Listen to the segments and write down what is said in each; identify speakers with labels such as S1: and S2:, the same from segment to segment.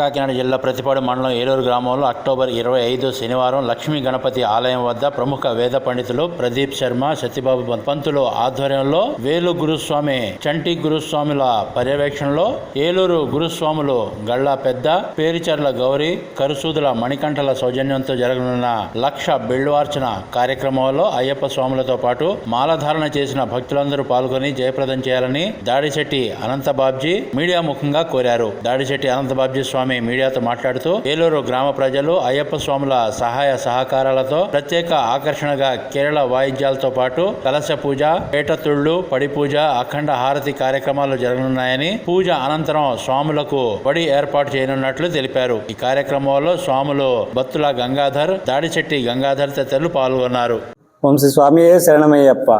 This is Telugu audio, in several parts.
S1: కాకినాడ జిల్లా ప్రతిపాడు మండలం ఏలూరు గ్రామంలో అక్టోబర్ ఇరవై ఐదు శనివారం లక్ష్మీ గణపతి ఆలయం వద్ద ప్రముఖ వేద పండితులు ప్రదీప్ శర్మ సత్యబాబు పంతులు ఆధ్వర్యంలో వేలు గురుస్వామి చంటి గురుస్వాముల పర్యవేక్షణలో ఏలూరు గురుస్వాములు గళ్ళ పెద్ద పేరిచర్ల గౌరి కరుసూదుల మణికంఠల సౌజన్యంతో జరగనున్న లక్ష బిల్వార్చన కార్యక్రమంలో అయ్యప్ప స్వాములతో పాటు మాలధారణ చేసిన భక్తులందరూ పాల్గొని జయప్రదం చేయాలని దాడిశెట్టి అనంతబాబ్జీ మీడియా ముఖంగా కోరారు. దాడిశెట్టి అనంతబాబ్జీ స్వామి మీడియాతో మాట్లాడుతూ ఏలూరు గ్రామ ప్రజలు అయ్యప్ప స్వాముల సహాయ సహకారాలతో ప్రత్యేక ఆకర్షణగా కేరళ వాయిద్యాలతో పాటు కలశ పూజ పేటతుళ్ళు పడి పూజ అఖండ హారతి కార్యక్రమాలు జరగనున్నాయని పూజ అనంతరం స్వాములకు బడి ఏర్పాటు చేయనున్నట్లు తెలిపారు. ఈ కార్యక్రమంలో స్వాములు బత్తుల గంగాధర్ దాడిశెట్టి గంగాధర్ తదితరులు పాల్గొన్నారు.
S2: వంశీ స్వామి శరణమయ్యప్ప.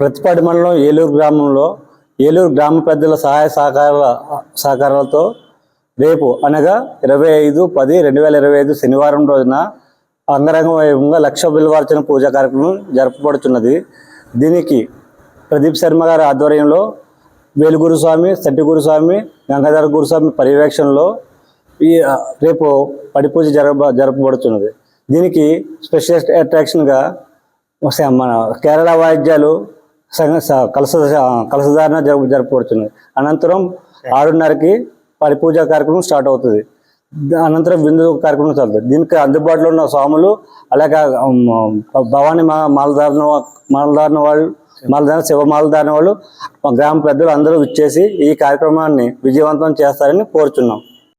S2: ప్రతిపాటి మండలం ఏలూరు గ్రామంలో ఏలూరు గ్రామ పెద్దల సహాయ సహకారాల సహకారాలతో రేపు అనగా ఇరవై ఐదు పది రెండు వేల ఇరవై ఐదు శనివారం రోజున అంగరంగ వైభవంగా లక్ష బిల్వార్చన పూజా కార్యక్రమం జరపబడుతున్నది. దీనికి ప్రదీప్ శర్మ గారి ఆధ్వర్యంలో వేలుగురు స్వామి సట్టి స్వామి గంగాధర గురుస్వామి పర్యవేక్షణలో ఈ రేపు పడి పూజ జరప జరపబడుతున్నది. దీనికి స్పెషల్ అట్రాక్షన్గా మన కేరళ వాయిద్యాలు కలస కలసధారణ జరుపు జరపబడుతున్నది. అనంతరం ఆరున్నరకి పడి పూజ కార్యక్రమం స్టార్ట్ అవుతుంది. అనంతరం విందు కార్యక్రమం జరుగుతుంది దీనికి అందుబాటులో ఉన్న స్వాములు అలాగే భవానీ మా మాలధారణ మాలధారణ వాళ్ళు మాలధారణ శివ మాలధారణ వాళ్ళు గ్రామ పెద్దలు అందరూ ఇచ్చేసి ఈ కార్యక్రమాన్ని విజయవంతం చేస్తారని కోరుచున్నాం.